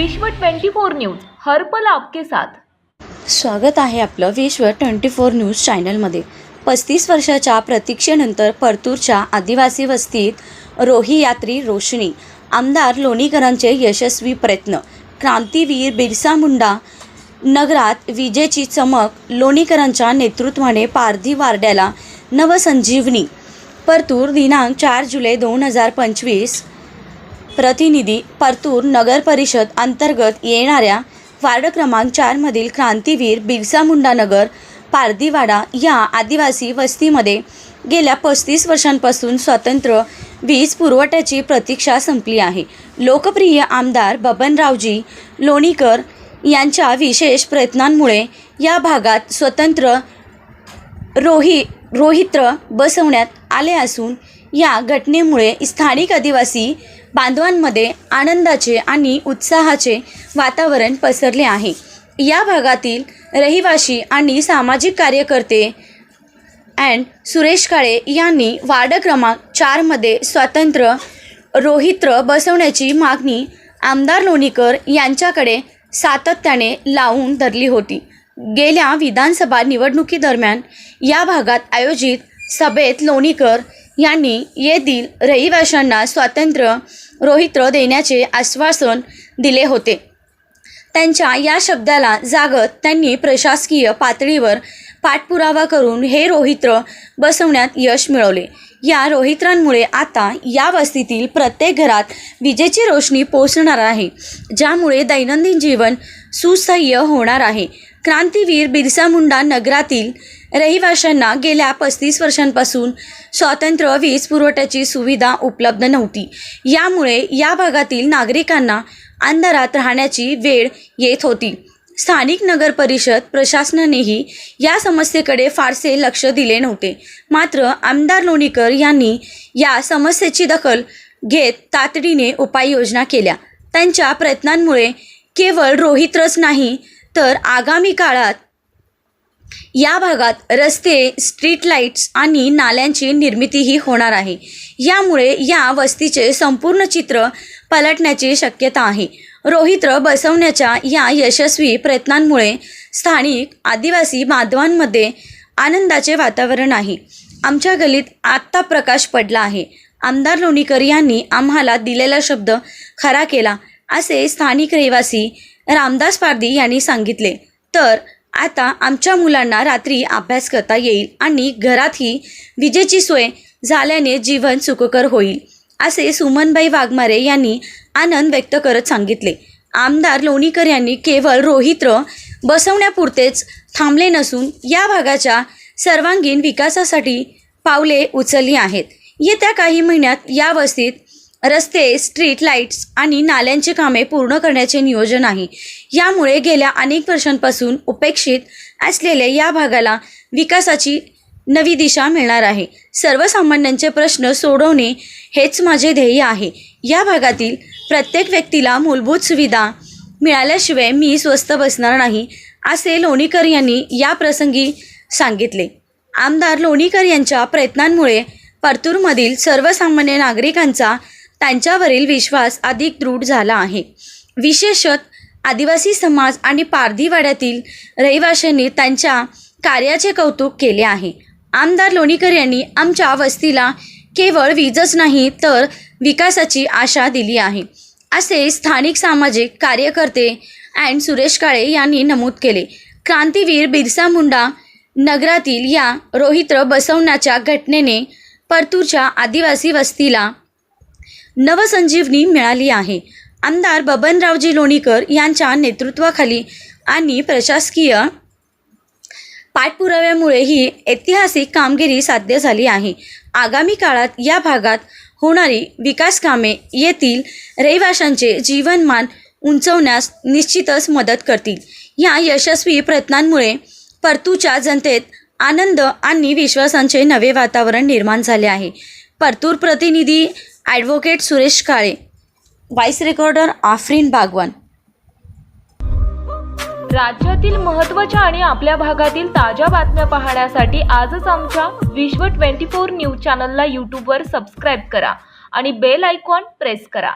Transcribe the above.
विश्व 24 न्यूज हर्पल आपके साथ. स्वागत आहे आपलं विश्व ट्वेंटी फोर न्यूज चॅनलमध्ये. पस्तीस वर्षाच्या प्रतीक्षेनंतर परतूरच्या आदिवासी वस्तीत रोही यात्री रोशनी आमदार लोणीकरांचे यशस्वी प्रयत्न. क्रांतीवीर बिरसा मुंडा नगरात विजेची चमक लोणीकरांच्या नेतृत्वाने पारधी वार्ड्याला नवसंजीवनी. परतूर दिनांक चार जुलै दोन हजार पंचवीस प्रतिनिधी परतूर नगर परिषद अंतर्गत येणाऱ्या वार्ड क्रमांक चारमधील क्रांतीवीर बिरसा मुंडा नगर पारदीवाडा या आदिवासी वस्तीमध्ये गेल्या पस्तीस वर्षांपासून स्वतंत्र वीज पुरवठ्याची प्रतीक्षा संपली आहे. लोकप्रिय आमदार बबनरावजी लोणीकर यांच्या विशेष प्रयत्नांमुळे या भागात स्वतंत्र रोही रोहित्र बसवण्यात आले असून या घटनेमुळे स्थानिक आदिवासी बांधवांमध्ये आनंदाचे आणि उत्साहाचे वातावरण पसरले आहे. या भागातील रहिवासी आणि सामाजिक कार्यकर्ते अँड सुरेश काळे यांनी वार्ड क्रमांक चारमध्ये स्वतंत्र रोहित्र बसवण्याची मागणी आमदार लोणीकर यांच्याकडे सातत्याने लावून धरली होती. गेल्या विधानसभा निवडणुकीदरम्यान या भागात आयोजित सभेत लोणीकर यांनी येथील रहिवाशांना स्वातंत्र्य रोहित्र देण्याचे आश्वासन दिले होते. त्यांच्या या शब्दाला जागत त्यांनी प्रशासकीय पातळीवर पाठपुरावा करून हे रोहित्र बसवण्यात यश मिळवले. या रोहित्रांमुळे आता या वस्तीतील प्रत्येक घरात विजेची रोषणी पोचणार आहे ज्यामुळे दैनंदिन जीवन सुसह्य होणार आहे. क्रांतीवीर बिरसा मुंडा नगरातील रहिवाशांना गेल्या पस्तीस वर्षांपासून स्वतंत्र वीज पुरवठ्याची सुविधा उपलब्ध नव्हती. यामुळे या भागातील नागरिकांना अंधारात राहण्याची वेळ येत होती. स्थानिक नगर परिषद प्रशासनानेही या समस्येकडे फारसे लक्ष दिले नव्हते. मात्र आमदार लोणीकर यांनी या समस्येची दखल घेत तातडीने उपाययोजना केल्या. त्यांच्या प्रयत्नांमुळे केवळ रोहित्रच नाही तर आगामी काळात या भागात रस्ते स्ट्रीट लाईट्स आणि नाल्यांची निर्मितीही होणार आहे. यामुळे या वस्तीचे संपूर्ण चित्र पलटण्याची शक्यता आहे. रोहित्र बसवण्याच्या या यशस्वी प्रयत्नांमुळे स्थानिक आदिवासी बांधवांमध्ये आनंदाचे वातावरण आहे. आमच्या गलीत आत्ता प्रकाश पडला आहे. आमदार लोणीकर यांनी आम्हाला दिलेला शब्द खरा केला असे स्थानिक रहिवासी रामदास पारदी यांनी सांगितले. तर आता आमच्या मुलांना रात्री अभ्यास करता येईल आणि घरातही विजेची सोय झाल्याने जीवन सुखकर होईल असे सुमनबाई वाघमारे यांनी आनंद व्यक्त करत सांगितले. आमदार लोणीकर यांनी केवळ रोहित्र बसवण्यापुरतेच थांबले नसून या भागाच्या सर्वांगीण विकासासाठी पावले उचलली आहेत. येत्या काही महिन्यात या वस्तीत रस्ते स्ट्रीट लाईट्स आणि नाल्यांची कामे पूर्ण करण्याचे नियोजन आहे. यामुळे गेल्या अनेक वर्षांपासून उपेक्षित असलेल्या या भागाला विकासाची नवी दिशा मिळणार आहे. सर्वसामान्यांचे प्रश्न सोडवणे हेच माझे ध्येय आहे. या भागातील प्रत्येक व्यक्तीला मूलभूत सुविधा मिळाल्याशिवाय मी स्वस्त बसणार नाही असे लोणीकर यांनी या प्रसंगी सांगितले. आमदार लोणीकर यांच्या प्रयत्नांमुळे परतूरमधील सर्वसामान्य नागरिकांचा त्यांच्यावरील विश्वास अधिक दृढ झाला आहे. विशेषत आदिवासी समाज आणि पारधीवाड्यातील रहिवाशांनी त्यांच्या कार्याचे कौतुक केले आहे. आमदार लोणीकर यांनी आमच्या वस्तीला केवळ वीजच नाही तर विकासाची आशा दिली आहे. असे स्थानिक सामाजिक कार्यकर्ते अँड सुरेश काळे यांनी नमूद केले. क्रांतीवीर बिरसा मुंडा नगरातील या रोहित्र बसवण्याच्या घटनेने परतूरच्या आदिवासी वस्तीला नवसंजीवनी मिळाली आहे. आमदार बबनरावजी लोणीकर यांच्या नेतृत्वाखाली आणि प्रशासकीय पाठपुराव्यामुळे ही ऐतिहासिक कामगिरी साध्य झाली आहे. आगामी काळात या भागात होणारी विकास कामे येथील रहिवाशांचे जीवनमान उंचवण्यास निश्चितच मदत करतील. या यशस्वी प्रयत्नांमुळे परतूच्या जनतेत आनंद आणि विश्वासांचे नवे वातावरण निर्माण झाले आहे. परतूर प्रतिनिधी advocate Suresh Kale voice recorder Afreen Bagwan. राज्यातील महत्त्वाच्या आणि आपल्या भागातील ताज्या बातम्या पाहण्यासाठी आजच आमच्या विश्व 24 न्यूज चॅनलला यूट्यूबवर सबस्क्राईब करा आणि बेल आयकॉन प्रेस करा.